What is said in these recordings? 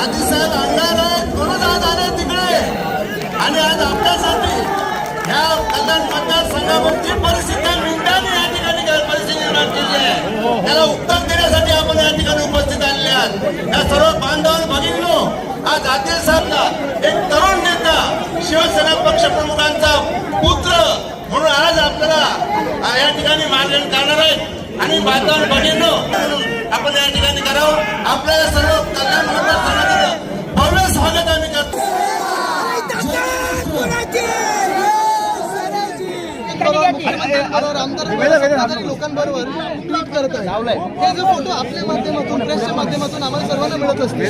आजी साहेब आणणार आहेत म्हणून आज आले तिकडे. आणि आज आपल्यासाठी ह्या कल्याण मतदारसंघावरची परिस्थिती मिनिटांनी या ठिकाणी परिस्थिती निर्माण केली आहे. त्याला उत्तर देण्यासाठी आपण या ठिकाणी उपस्थित आलेले आहात. या सर्व बांधव भगिनीनो आज आदिल साहेबला एक तरुण नेता शिवसेना पक्षप्रमुखांचा पुत्र म्हणून आज आपल्याला या ठिकाणी मार्गदर्शन करणार आहेत आणि बांधव भगिनीनो आपण या ठिकाणी करावं. आपल्याला सर्व कल्याण मतदारसंघ भव्य स्वागत आम्ही करतो आमदार लोकांबरोबर ट्विट करत आहे. हे जो फोटो आपल्या माध्यमातून प्रेसच्या माध्यमातून आम्हाला सर्वांना मिळत असते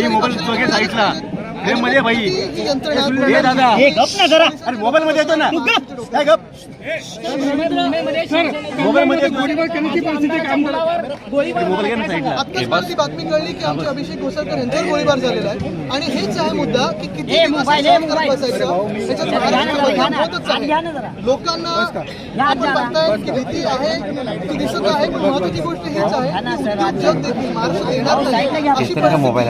हे मोबाईल. हे मध्ये भाई. हे दादा. हे गप ना जरा. अरे मोबाईल मध्ये येतो ना. काय गप? आत्ताच मला ती बातमी कळली की आमचे अभिषेक घोसाळकर यांच्यावर गोळीबार झालेला आहे. आणि हेच आहे मुद्दा की किती दिवस सहन करत बसायचं? याच्यात महाराष्ट्रामध्ये होतच आहे. लोकांना आपण बघताय की भीती आहे ती दिसत आहे पण महत्वाची गोष्ट हेच आहे की उद्योग जग देखील नाही. अशी मोबाईल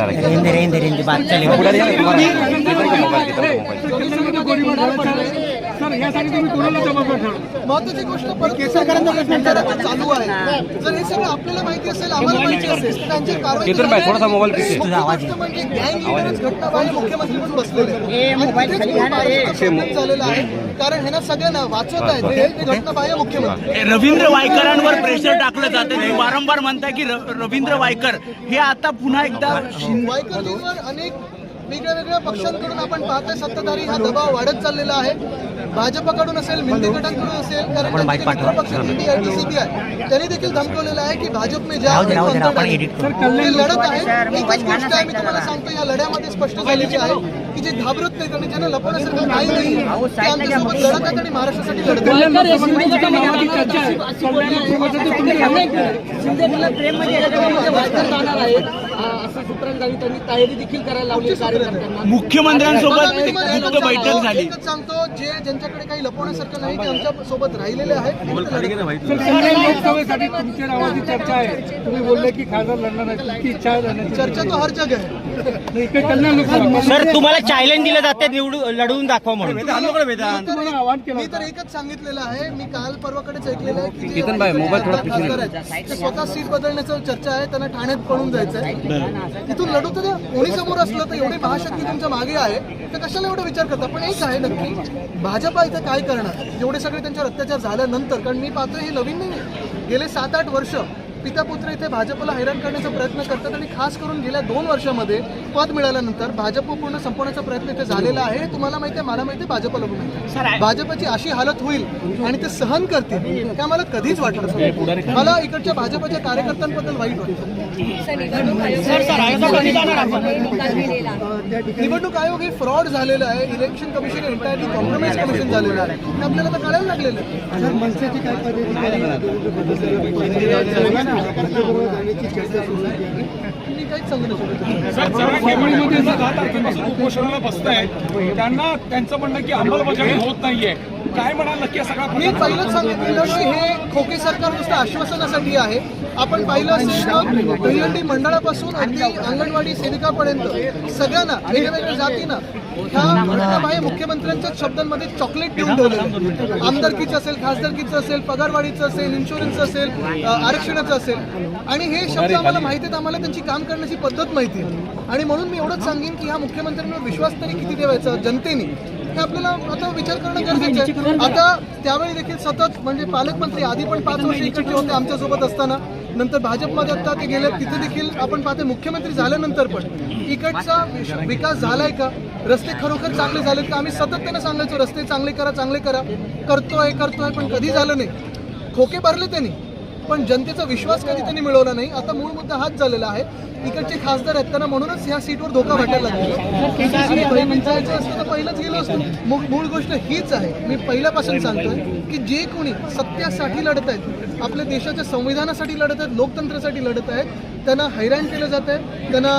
मोबाईल? सर यासाठी तुम्ही कोणाला जबाबदार महत्वाची गोष्ट परत केसरकरांचा चालू आहे. जर हे सगळं आपल्याला माहिती असेल आम्हाला माहिती असेल तर त्यांची कारवाई भाई, थोडासा मोबाईल गोष्ट म्हणजे गँग लिडरच घटना बाहेर मुख्यमंत्री बसलेले झालेलं आहे. कारण ह्यांना सगळ्यांना वाचवत आहेत घटना बाह्य मुख्यमंत्री रवींद्र वायकरांवर प्रेशर टाकलं जातं. तुम्ही वारंवार म्हणताय की रवींद्र वायकर हे आता पुन्हा एकदा वायकरजींवर अनेक वेगळ्या वेगळ्या पक्षांकडून आपण पाहतोय सत्ताधारी हा दबाव वाढत चाललेला आहे. भाजपकडून असेल मिंदे गटांकडून असेल कारण पक्ष टीडीआयटीसीपी आहे. त्यांनी देखील धमकवलेलं आहे की भाजप में जा ते लढत आहे. एकच गोष्ट आहे मी तुम्हाला सांगतो या लढ्यामध्ये स्पष्ट झालेली आहे की जे घाबरत नाहीत आणि ज्यांना लपवण्यासारखं काही नाही ते आमच्यासोबत लढत आहेत आणि महाराष्ट्रासाठी लढत आहेत. कल्याण लोकसभेच्या नावाची चर्चा आहे. कल्याण लोकसभेचं ते तुम्ही मुख्यमंत्र्यांसोबत मला मी एक तुम्हाला गुप्त बैठक सांगतो- झाली. सांगतो जे ज्यांच्याकडे काही लपवण्यासारखं नाही ते आमच्यासोबत राहिलेले आहेत. तुमच्या नावाची चर्चा आहे. तुम्ही बोलले की खासदार लढणार आहे इच्छा. चर्चा तो हर जग आहे सर तुम्हाला चॅलेंज दिलं जाते निवडून लढवून दाखवा म्हणून. मी तर एकच सांगितलेलं आहे मी काल परवाकडेच ऐकलेलं आहे की स्वतः सीट बदलण्याचं चर्चा आहे त्यांना ठाण्यात पळून जायचं आहे तिथून लढू तर कोणी समोर असलं तर एवढी महाशक्ती तुमच्या मागे आहे तर कशाला एवढा विचार करता? पण एक आहे नक्की भाजपा इथं काय करणार? जेवढे सगळे त्यांच्यावर अत्याचार झाल्यानंतर कारण मी पाहतोय हे नवीन नाही गेले सात आठ वर्ष पिता पुत्र इथे भाजपला हैराण करण्याचा प्रयत्न करतात आणि खास करून गेल्या दोन वर्षामध्ये पद मिळाल्यानंतर भाजप पूर्ण संपवण्याचा प्रयत्न इथे झालेला आहे. तुम्हाला माहिती आहे मला माहिती आहे भाजपला माहिती. भाजपची अशी हालत होईल आणि ते सहन करतील हे आम्हाला कधीच वाटलं. मला इकडच्या भाजपच्या कार्यकर्त्यांबद्दल वाईट वाटतं. निवडणूक आयोग हे फ्रॉड झालेलं आहे election commission entirely compromise commission झालेलं आहे. हे आपल्याला तर कळायला लागलेलं आहे. उपोषणाला बसताय त्यांना त्यांचं म्हणणं की अंमलबजावणी होत नाहीये. काय म्हणाल नक्की सगळा मी पहिलंच सांगितलेलं की हे खोके सरकार नुसतं आश्वासनासाठी आहे आपण पाहिलं असेल तर मंडळापासून अगदी अंगणवाडी सेविकापर्यंत सगळ्यांना वेगळ्या वेगळ्या जातीनं ह्या घटनाबाह्य मुख्यमंत्र्यांच्या शब्दांमध्ये चॉकलेट देऊन ठेवलं आमदारकीचं असेल खासदारकीचं असेल पगारवाढीचं असेल इन्शुरन्सचं असेल आरक्षणाचं असेल. आणि हे शब्द आम्हाला माहिती आहेत आम्हाला त्यांची काम करण्याची पद्धत माहिती आहे. आणि म्हणून मी एवढंच सांगेन की ह्या मुख्यमंत्र्यांवर विश्वास तरी किती ठेवायचा जनतेने हे आपल्याला आता विचार करणं गरजेचं आहे. आता त्यावेळी देखील सतत म्हणजे पालकमंत्री आधी पण पाच वर्ष इकडचे होते आमच्यासोबत असताना नंतर भाजपमध्ये आता ते गेले तिथे देखील आपण पाहते मुख्यमंत्री झाल्यानंतर पण. इकडचा विकास झालाय का? रस्ते खरोखर चांगले झालेत का? आम्ही सतत त्यांना सांगायचो रस्ते चांगले करा चांगले करा. करतोय करतोय पण कधी झालं नाही. खोके भरले त्यांनी. पण जनतेचा विश्वास कधी त्यांनी मिळवला नाही. आता मूळ मुद्दा हाच झालेला आहे. इकडचे खासदार आहेत त्यांना म्हणूनच ह्या सीटवर धोका वाटायला लागला जायचं असतं तर पहिलंच गेलो असतो. मग मूळ गोष्ट हीच आहे. मी पहिल्यापासून सांगतोय की जे कोणी सत्यासाठी लढत आहेत आपल्या देशाच्या संविधानासाठी लढत आहेत लोकतंत्रासाठी लढत आहेत त्यांना हैराण केलं जात आहे त्यांना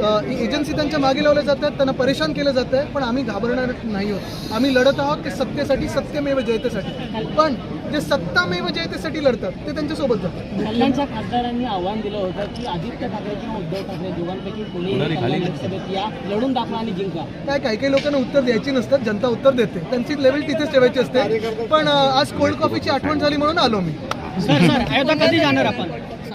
एजन्सी त्यांच्या मागे लावल्या जातात त्यांना परेशान केलं जातं आहे पण आम्ही घाबरणार नाही आहोत. आम्ही लढत आहोत ते सत्तेसाठी सत्यमेव जयतेसाठी. पण जे सत्तामेव जयतेसाठी लढतात ते त्यांच्यासोबत जातात. खासदारांनी आव्हान दिलं होतं की आदित्य ठाकरे किंवा उद्धव ठाकरे दोघांपैकी लोकसभेत या लढून दाखवा आणि जिंका. काय काही काही लोकांना उत्तर द्यायची नसतात जनता उत्तर देते. त्यांची लेवल तिथेच ठेवायची असते. पण आज कोल्ड कॉफीची आठवण झाली म्हणून आलो मी. सर सर अयोध्या कधी जाणार आपण?